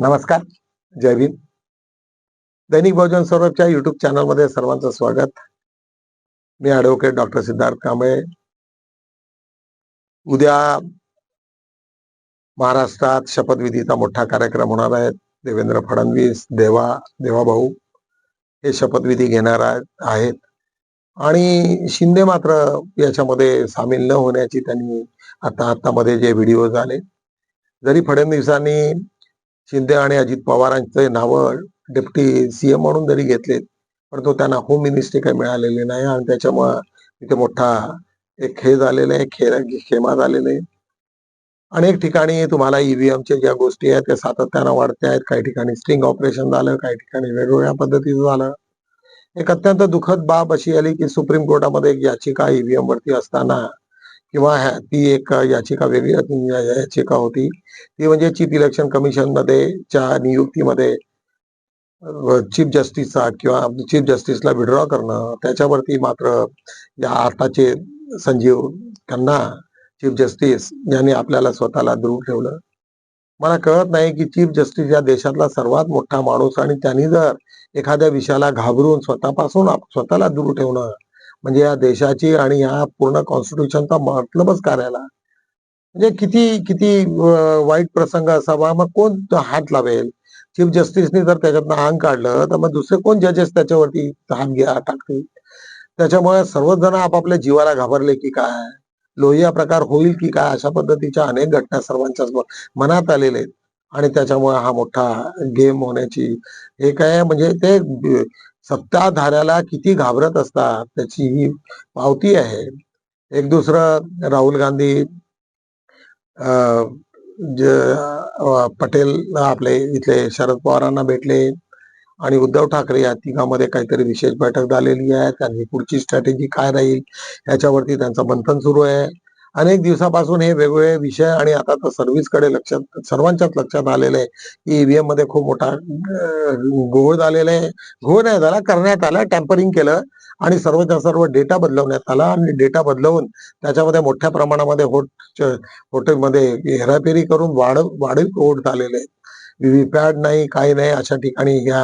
नमस्कार जय भीम. दैनिक बहुजन सौरभच्या युट्यूब चॅनलमध्ये सर्वांचं स्वागत. मी ॲडव्होकेट डॉक्टर सिद्धार्थ कांबळे. उद्या महाराष्ट्रात शपथविधीचा मोठा कार्यक्रम होणार आहे. देवेंद्र फडणवीस देवा देवाभाऊ हे शपथविधी घेणार आहेत- आणि शिंदे मात्र याच्यामध्ये सामील न होण्याची त्यांनी आता आत्तामध्ये जे व्हिडिओ झाले. जरी फडणवीसांनी शिंदे आणि अजित पवारांचे नावं डेप्टी सीएम म्हणून जरी घेतलेत परंतु त्यांना होम मिनिस्ट्री काही मिळालेली नाही आणि त्याच्यामुळं तिथे मोठा एक खेळ झालेला आहे खेळ खेमा झालेले अनेक ठिकाणी तुम्हाला ईव्हीएमच्या ज्या गोष्टी आहेत त्या सातत्यानं वाढत्या आहेत. काही ठिकाणी स्ट्रिंग ऑपरेशन झालं काही ठिकाणी वेगवेगळ्या पद्धतीचं झालं. एक अत्यंत दुःखद बाब अशी आली की सुप्रीम कोर्टामध्ये एक याचिका ईव्हीएम वरती असताना किंवा ह्या- ती एक याचिका वेगळी याचिका होती. ती म्हणजे चीफ इलेक्शन कमिशनमध्ये च्या नियुक्तीमध्ये चीफ जस्टिसचा किंवा चीफ जस्टिसला विड्रॉ करणं त्याच्यावरती मात्र या आताचे संजीव खन्ना चीफ जस्टिस यांनी आपल्याला स्वतःला दूर ठेवलं. मला कळत नाही की चीफ जस्टिस या देशातला सर्वात मोठा माणूस आणि त्यांनी जर एखाद्या विषयाला घाबरून स्वतःपासून स्वतःला दूर ठेवणं म्हणजे या देशाची आणि या पूर्ण कॉन्स्टिट्यूशनचा मतलबच करायला. म्हणजे किती किती वाईट प्रसंग असावा मग कोण हात लावेल? चीफ जस्टिसने जर त्याच्यातनं अंग काढलं तर मग दुसरे कोण जजेस त्याच्यावरती हात घ्या टाकतील? त्याच्यामुळे सर्वच जण आपापल्या जीवाला घाबरले की काय? लोहिया प्रकार होईल की काय? अशा पद्धतीच्या अनेक घटना सर्वांच्याच मनात आलेल्या आहेत. आणि त्याच्यामुळे हा मोठा गेम होण्याची हे काय म्हणजे ते सत्ताधाऱ्याला किती घाबरत असतात त्याची ही पावती आहे. एक दुसरं राहुल गांधी पटेल आपले इथले शरद पवारांना भेटले आणि उद्धव ठाकरे या तिघांमध्ये काहीतरी विशेष बैठक झालेली आहे. त्यांनी पुढची स्ट्रॅटेजी काय राहील याच्यावरती त्यांचं मंथन सुरू आहे. अनेक दिवसापासून हे वेगवेगळे विषय आणि आता तर सर्व्हिसकडे लक्षात सर्वांच्याच लक्षात आलेलं आहे की ईव्हीएममध्ये खूप मोठा घोळ झालेला आहे घोळ नाही झाला करण्यात आला टॅम्परिंग केलं आणि सर्वच्या सर्व डेटा बदलवण्यात आला आणि डेटा बदलवून त्याच्यामध्ये मोठ्या प्रमाणामध्ये होट हॉटेलमध्ये हेराफेरी करून वाढ वाढीव वोट झालेले आहेत व्हीव्हीपॅट नाही काही नाही अशा ठिकाणी ह्या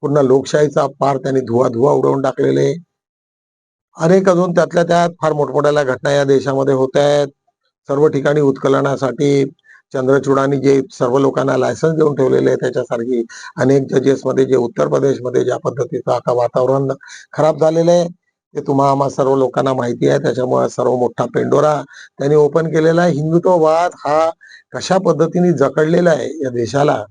पूर्ण लोकशाहीचा पार त्यांनी धुवा धुवा उडवून टाकलेले आहे. अनेक अजून त्यातल्या त्यात फार मोठमोठ्या घटना या देशामध्ये होत आहेत. सर्व ठिकाणी उत्खननासाठी चंद्रचूडांनी जे सर्व लोकांना लायसन्स देऊन ठेवलेले आहे त्याच्यासारखी अनेक जजेस मध्ये जे उत्तर प्रदेशमध्ये ज्या पद्धतीचं आता वातावरण खराब झालेलं आहे ते तुम्हा आम्हा सर्व लोकांना माहिती आहे. त्याच्यामुळे सर्व मोठा पेंडोरा त्यांनी ओपन केलेला आहे. हिंदुत्ववाद हा कशा पद्धतीने जकडलेला आहे या देशाला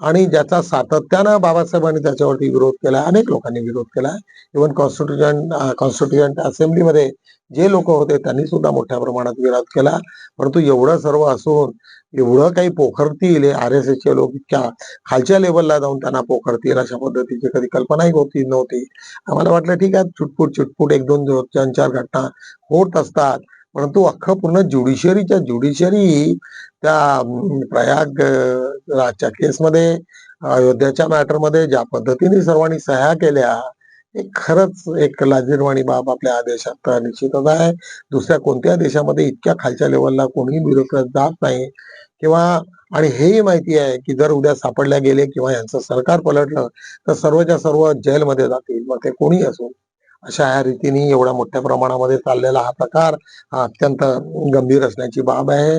आणि ज्याचा सातत्यानं बाबासाहेबांनी त्याच्यावरती विरोध केला अनेक लोकांनी विरोध केला इव्हन कॉन्स्टिट्युशन कॉन्स्टिट्युएंट असेंब्लीमध्ये जे लोक होते त्यांनी सुद्धा मोठ्या प्रमाणात विरोध केला. परंतु एवढं सर्व असून एवढं काही पोखरतील आर एस एसचे लोक इतक्या खालच्या लेवलला जाऊन त्यांना पोखरतील अशा पद्धतीची कधी कल्पनाही होती नव्हती. आम्हाला वाटलं ठीक आहे चुटपुट चुटपुट एक दोन चार घटना होत असतात. परंतु अख्खं पूर्ण ज्युडिशरीच्या ज्युडिशरी त्या प्रयाग राजच्या केसमध्ये अयोध्याच्या मॅटरमध्ये ज्या पद्धतीने सर्वांनी सह्या केल्या हे खरंच एक लाजीरवाणी बाब आपल्या देशात निश्चितच आहे. दुसऱ्या कोणत्या देशामध्ये इतक्या खालच्या लेवलला कोणीही ब्युरोक्रेट जात नाही. किंवा आणि हेही माहिती आहे की जर उद्या सापडल्या गेले किंवा यांचं सरकार पलटलं तर सर्वच्या सर्व जेलमध्ये जातील. मग ते कोणी असो. अशा ह्या रीतीने एवढ्या मोठ्या प्रमाणामध्ये चाललेला हा प्रकार हा अत्यंत गंभीर असण्याची बाब आहे.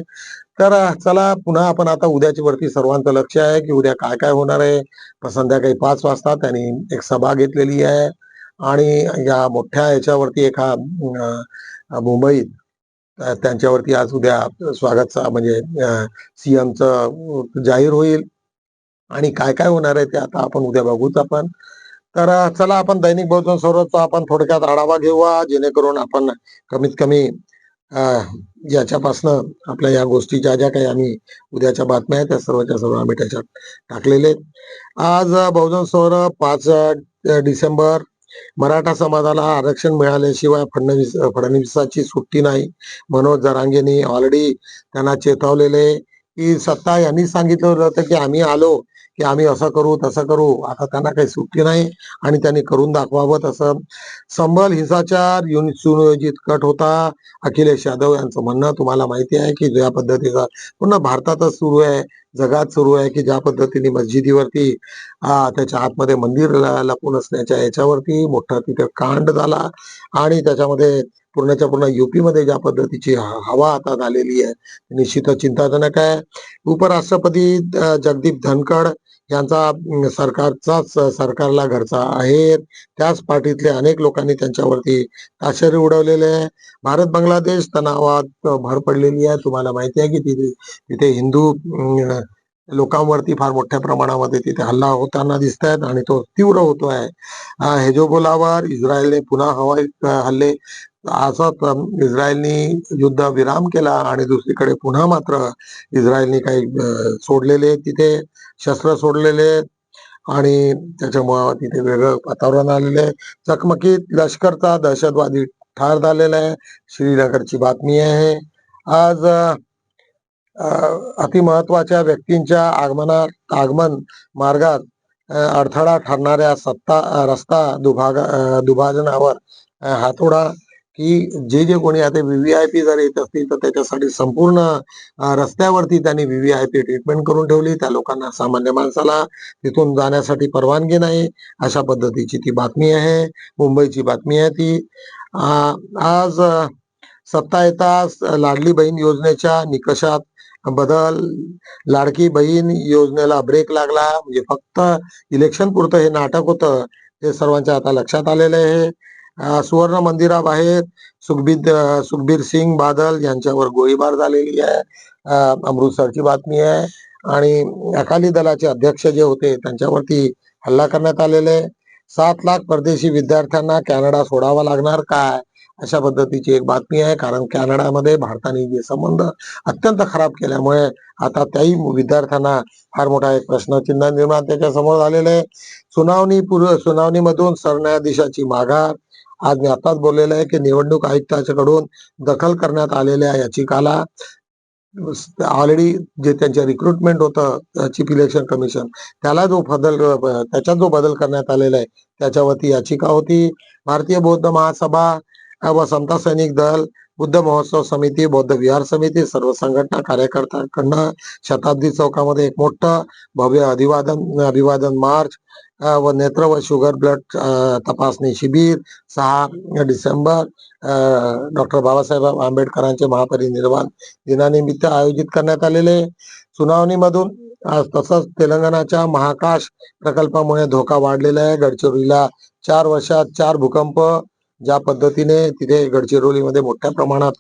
तर चला पुन्हा आपण आता उद्याच्या वरती सर्वांचं लक्ष आहे की उद्या काय काय होणार आहे. संध्याकाळी पाच वाजता त्यांनी एक सभा घेतलेली आहे. आणि या मोठ्या याच्यावरती एका मुंबईत त्यांच्यावरती आज उद्या स्वागत म्हणजे सीएमचं जाहीर होईल. आणि काय काय होणार आहे ते आता आपण उद्या बघूच आपण. तर चला आपण दैनिक बहुजन सौरभचा आपण थोडक्यात आढावा घेऊया जेणेकरून आपण कमीत कमी अं, याच्यापासनं आपल्या या गोष्टीच्या ज्या काही आम्ही उद्याच्या बातम्या आहेत त्या सर्वच्या सर्व आम्ही त्याच्यात टाकलेले आज बहुजन सौरभ पाच डिसेंबर. मराठा समाजाला आरक्षण मिळाल्याशिवाय फडणवीस फडणवीसाची सुट्टी नाही. मनोज जरांगेनी ऑलरेडी त्यांना चेतवलेले की सत्ता यांनी सांगितलं होतं की आम्ही आलो की आम्ही असं करू तसं करू. आता त्यांना काही सुट्टी नाही आणि त्यांनी करून दाखवावं तसं. संबल हिंसाचार युनि- सुनियोजित कट होता. अखिलेश यादव यांचं म्हणणं तुम्हाला माहिती आहे की ज्या पद्धतीचा पूर्ण भारतातच सुरू आहे जगात सुरू आहे की ज्या पद्धतीने मस्जिदीवरती त्याच्या आतमध्ये मंदिर लपून असण्याच्या याच्यावरती मोठा तिथे कांड झाला. आणि त्याच्यामध्ये पूर्णच्या पूर्ण युपीमध्ये ज्या पद्धतीची हवा आता झालेली आहे निश्चितच चिंताजनक आहे. उपराष्ट्रपती जगदीप धनखड यांचा सरकारचाच सरकारला घरचा आहे. त्याच पार्टीतले अनेक लोकांनी त्यांच्यावरती ताशेरे उडवलेले आहे. भारत बांगलादेश तणावात भर पडलेली आहे. तुम्हाला माहिती आहे की तिथे तिथे हिंदू लोकांवरती फार मोठ्या प्रमाणामध्ये तिथे हल्ला होताना दिसत आहेत आणि तो तीव्र होतो आहे. हेजोबोलावर इस्रायलने पुन्हा हवाई हल्ले असं इस्रायलनी युद्ध विराम केला आणि दुसरीकडे पुन्हा मात्र इस्रायलनी काही सोडलेले तिथे शस्त्र सोडलेले आहेत आणि त्याच्यामुळं तिथे वेगळं वातावरण आलेलं आहे. चकमकीत लष्करचा दहशतवादी ठार झालेला आहे. श्रीनगरची बातमी आहे. आज अतिमहत्वाच्या व्यक्तींच्या आगमनात आगमन मार्गात अडथळा ठरणाऱ्या सत्ता रस्ता दुभाग दुभाजनावर हातोडा की जे जे कोणी आता व्हीव्हीआयपी जर येत असतील तर त्याच्यासाठी संपूर्ण रस्त्यावरती त्यांनी व्हीव्हीआयपी ट्रीटमेंट करून ठेवली. त्या लोकांना सामान्य माणसाला तिथून जाण्यासाठी परवानगी नाही. अशा पद्धतीची ती बातमी आहे. मुंबईची बातमी आहे ती. आ, आज सत्ता येताच लाडली बहीण योजनेच्या निकषात बदल. लाडकी बहीण योजनेला ब्रेक लागला. म्हणजे फक्त इलेक्शन पुरतं हे नाटक होतं हे सर्वांच्या आता लक्षात आलेलं आहे. सुवर्ण मंदिराबाहेर सुखबीर सुखबीर सिंग बादल यांच्यावर गोळीबार झालेली आहे. अमृतसरची बातमी आहे. आणि अकाली दलाचे अध्यक्ष जे होते त्यांच्यावरती हल्ला करण्यात आलेले आहे. सात लाख परदेशी विद्यार्थ्यांना कॅनडा सोडावा लागणार काय? अशा पद्धतीची एक बातमी आहे. कारण कॅनडामध्ये भारताने जे संबंध अत्यंत खराब केल्यामुळे आता त्याही विद्यार्थ्यांना फार मोठा एक प्रश्नचिन्ह निर्माण त्याच्यासमोर झालेलं आहे. सुनावणी पूर्व सुनावणीमधून सरन्यायाधीशाची माघार आज मी आताच बोललेलं आहे की निवडणूक आयुक्ताच्याकडून दखल करण्यात आलेल्या याचिकाला ऑलरेडी जे त्यांचे रिक्रुटमेंट होतं चीफ इलेक्शन कमिशन त्याला जो बदल त्याच्यात जो बदल करण्यात आलेला आहे त्याच्यावरती याचिका होती. भारतीय बौद्ध महासभा व समता सैनिक दल बुद्ध महोत्सव समिती बौद्ध विहार समिती सर्व संघटना कार्यकर्त्यांकडनं शताब्दी चौकामध्ये एक मोठं भव्य अभिवादन अभिवादन मार्च व नेत्र व शुगर ब्लड तपासणी शिबिर सहा डिसेंबर डॉक्टर बाबासाहेब आंबेडकरांचे महापरिनिर्वाण दिनानिमित्त आयोजित करण्यात आलेले सुनावणीमधून आज तसंच तेलंगणाच्या महाकाश प्रकल्पामुळे धोका वाढलेला आहे. गडचिरोलीला चार वर्षात चार भूकंप ज्या पद्धतीने तिथे गडचिरोलीमध्ये मोठ्या प्रमाणात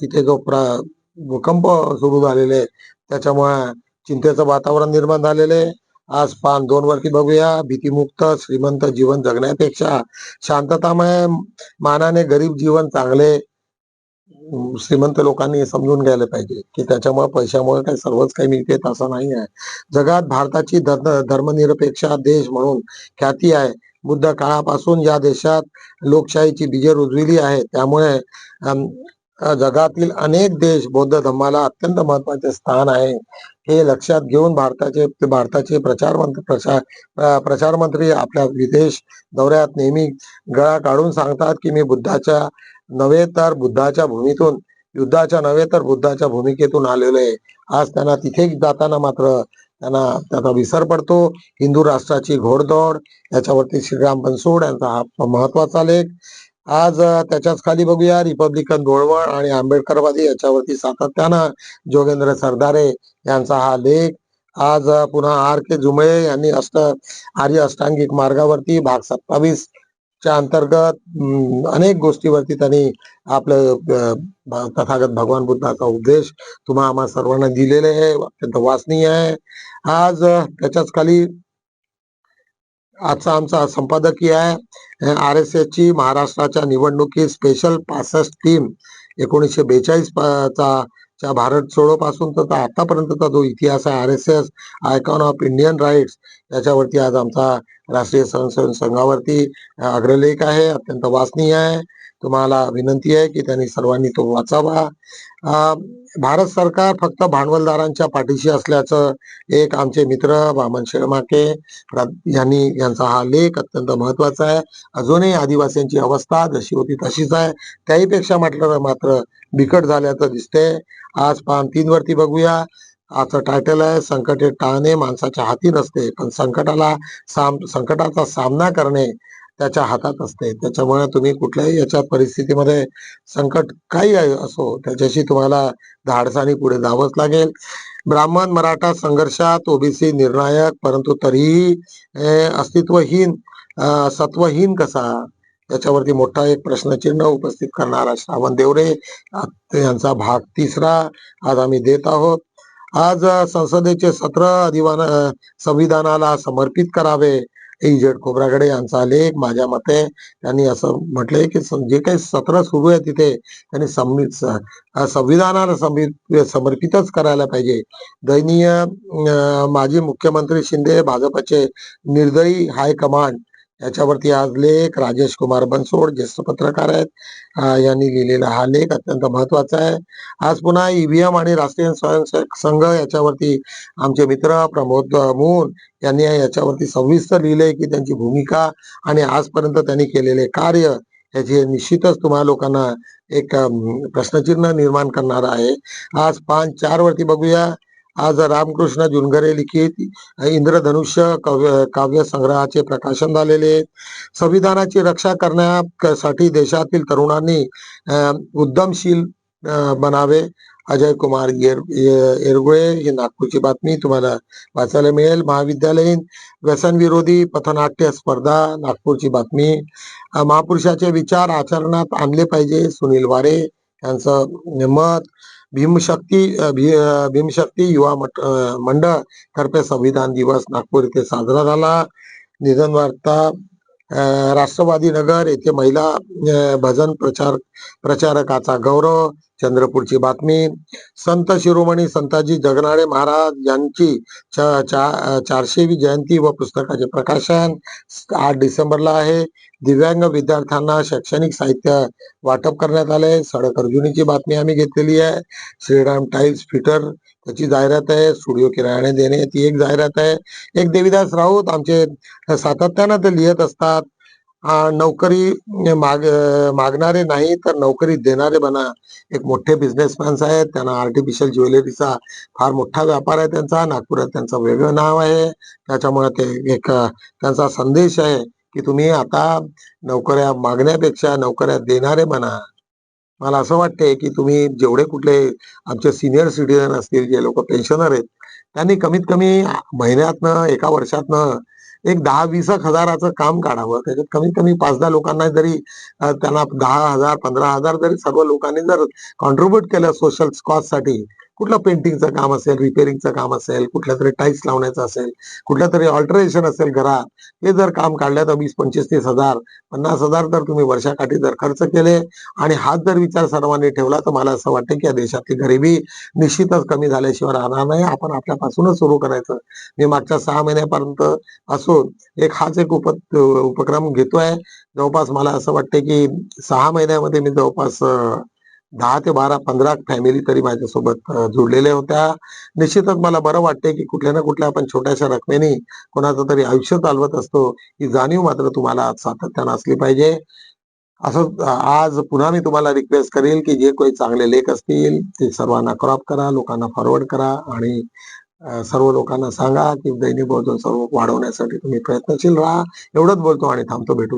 तिथे जो प्र भूकंप सुरू झालेले आहे त्याच्यामुळे चिंतेचं वातावरण निर्माण झालेले आहे. आज पान दोन वरती बघूया. भीतीमुक्त श्रीमंत जीवन जगण्यापेक्षा शांततामय मानाने गरीब जीवन चांगले श्रीमंत लोकांनी समजून घ्यायला पाहिजे. की त्याच्यामुळे पैशामुळे काही सर्वच काही मिळते असं नाही आहे. जगात भारताची धर्म धर्मनिरपेक्ष देश म्हणून ख्याती आहे. बुद्ध काळापासून या देशात लोकशाहीची बीजे रुजविली आहे. त्यामुळे जगातील अनेक देश बौद्ध धर्माला अत्यंत महत्त्वाचे स्थान आहे. हे लक्षात घेऊन भारताचे भारताचे प्रचार मंत्री प्रचार प्रचार मंत्री आपल्या विदेश दौऱ्यात नेहमी गळा काढून सांगतात की मी बुद्धाच्या नव्हे तर बुद्धाच्या भूमीतून युद्धाच्या नव्हे तर बुद्धाच्या भूमिकेतून आलेलो आहे. आज त्यांना तिथे जाताना मात्र त्यांना त्याचा विसर पडतो. हिंदू राष्ट्राची घोडदौड याच्यावरती श्रीराम बनसोड यांचा हा महत्त्वाचा लेख. आज त्याच्याच खाली बघूया. रिपब्लिकन धोळवळ आणि आंबेडकरवादी याच्यावरती सातत्यानं जोगेंद्र सरदारे यांचा हा लेख. आज पुन्हा आर के जुमळे यांनी अष्ट आर्य अष्टांगिक मार्गावरती भाग सत्तावीस च्या अंतर्गत अनेक गोष्टीवरती त्यांनी आपलं तथागत भगवान बुद्धाचा उपदेश तुम्हा आम्हा सर्वांना दिलेले आहे. अत्यंत वाचनीय आहे. आज त्याच्याच खाली आजचा आमचा संपादकीय आहे. आर एस एस ची महाराष्ट्राच्या निवडणुकीत स्पेशल पासष्ट टीम एकोणीसशे बेचाळीस चा च्या भारत सोडो पासून तर आतापर्यंतचा जो इतिहास आहे R S S icon of Indian rights याच्यावरती आज आमचा राष्ट्रीय स्वयंसेवक संघावरती अग्रलेख आहे अत्यंत वाचनीय आहे. तुम्हाला विनंती आहे की त्यांनी सर्वांनी तो वाचावा. भारत सरकार फक्त भांडवलदारांच्या पाठीशी असल्याचं एक आमचे मित्र वामन शेळमाके यांनी यांचा हा लेख अत्यंत महत्त्वाचा आहे. अजूनही आदिवासींची अवस्था जशी होती तशीच आहे. त्याहीपेक्षा म्हटलं मात्र बिकट झाल्याचं दिसते आज पान तीन वरती बघूया. आजचं टायटल आहे संकटे टाळणे माणसाच्या हाती नसते पण संकटाला साम संकटाचा सामना करणे त्याच्या हातात असते. त्याच्यामुळे तुम्ही कुठल्याही याच्या परिस्थितीमध्ये संकट काही असो त्याच्याशी तुम्हाला धाडसाने पुढे जावंच लागेल. ब्राह्मण मराठा संघर्षात ओबीसी निर्णायक परंतु तरीही अस्तित्वहीन सत्वहीन कसा? त्याच्यावरती मोठा एक प्रश्नचिन्ह उपस्थित करणारा श्रावण देवरे. यांचा भाग तिसरा आज आम्ही देत आहोत. आज संसदेचे सत्र अधिवान संविधानाला समर्पित करावे. जेड खोब्रागडे यांचा लेख माझ्या मते त्यांनी असं म्हटलंय की जे काही सत्र सुरू आहे तिथे त्यांनी संवि- संविधानाला समर्पितच करायला पाहिजे. दयनीय माजी मुख्यमंत्री शिंदे भाजपचे निर्दयी हायकमांड याच्यावरती आज लेख राजेश कुमार बनसोड ज्येष्ठ पत्रकार आहेत. यांनी लिहिलेला हा लेख अत्यंत महत्त्वाचा आहे. आज पुन्हा ईव्हीएम आणि राष्ट्रीय स्वयंसेवक संघ याच्यावरती आमचे मित्र प्रमोद मून यांनी याच्यावरती सविस्तर लिहिले की त्यांची भूमिका आणि आजपर्यंत त्यांनी केलेले कार्य याची निश्चितच तुम्हाला लोकांना एक प्रश्नचिन्ह निर्माण करणार आहे. आज पाच चार वरती बघूया. आज रामकृष्ण जुनगरे लिखित इंद्रधनुष्य काव्य काव्य संग्रहाचे प्रकाशन झालेले संविधानाची रक्षा करण्यासाठी देशातील तरुणांनी उद्यमशील बनावे. अजय कुमार ये- येरगुळे ही नागपूरची बातमी तुम्हाला वाचायला मिळेल. महाविद्यालयीन व्यसन विरोधी पथनाट्य स्पर्धा नागपूरची बातमी. महापुरुषाचे विचार आचरणात आणले पाहिजे सुनील वारे. यांचं मत भीमशक्ती भी- भीमशक्ती युवा मट- अं, मंडळ तर्फे संविधान दिवस नागपूर येथे साजरा झाला. निधन वार्ता अं, राष्ट्रवादी नगर येथे महिला भजन प्रचार प्रचारकाचा गौरव चंद्रपूरची बातमी. संत शिरोमणी संताजी जगनाडे महाराज यांची चा- चा- चारशेवी जयंती व पुस्तकाचे प्रकाशन आठ डिसेंबरला आहे. दिव्यांग विद्यार्थ्यांना शैक्षणिक साहित्य वाटप करण्यात आले. सडक अर्जुनीची बातमी आम्ही घेतलेली आहे. श्रीराम टाईल्स फिटर त्याची जाहिरात आहे. स्टुडिओ किरायाने देणे ती एक जाहिरात आहे. एक देविदास राऊत आमचे सातत्यानं ते लिहित असतात. नोकरी माग मागणारे नाही तर नोकरी देणारे बना एक मोठे बिझनेसमॅन्स आहेत त्यांना आर्टिफिशियल ज्वेलरीचा फार मोठा व्यापार आहे त्यांचा. नागपुरात त्यांचं वेगळं नाव आहे. त्याच्यामुळे ते एक त्यांचा संदेश आहे की तुम्ही आता नोकऱ्या मागण्यापेक्षा नोकऱ्या देणारे बना मला असं वाटते की तुम्ही जेवढे कुठले आमचे सिनियर सिटीजन असतील जे लोक पेन्शनर आहेत त्यांनी कमीत कमी महिन्यातनं एका वर्षातनं एक दहा वीस एक हजाराचं काम काढावं. त्याच्यात कमीत कमी पाच दहा लोकांना जरी त्यांना दहा हजार पंधरा हजार जरी सर्व लोकांनी जर कॉन्ट्रीब्युट केलं सोशल कॉस्टसाठी कुठलं पेंटिंगचं काम असेल रिपेअरिंगचं काम असेल कुठल्या तरी टाईल्स लावण्याचं असेल कुठल्या तरी ऑल्टरेशन असेल घरात हे जर काम काढलं तर वीस पंचवीस तीस हजार पन्नास हजार जर तुम्ही वर्षाकाठी जर खर्च केले आणि हाच जर विचार सर्वांनी ठेवला तर मला असं वाटतं की या देशातली गरिबी निश्चितच कमी झाल्याशिवाय राहणार नाही. आपण आपल्यापासूनच सुरू करायचं. मी मागच्या सहा महिन्यापर्यंत असून एक हाच एक उप उपक्रम घेतोय. जवळपास मला असं वाटतं की सहा महिन्यामध्ये मी जवळपास दहा ते बारा पंधरा फॅमिली तरी माझ्यासोबत जुडलेल्या जुळलेल्या होत्या. निश्चितच मला बरं वाटते की कुठल्या ना कुठल्या आपण छोट्याशा रकमेने कोणाचं तरी आयुष्य चालवत असतो ही जाणीव मात्र तुम्हाला सातत्यानं असली पाहिजे. असं आज पुन्हा मी तुम्हाला रिक्वेस्ट करेल की जे काही चांगले लेख असतील ते सर्वांना क्रॉप करा लोकांना फॉरवर्ड करा आणि सर्व लोकांना सांगा की दैनिक बहुजन सर्व वाढवण्यासाठी तुम्ही प्रयत्नशील राहा. एवढंच बोलतो आणि थांबतो. भेटू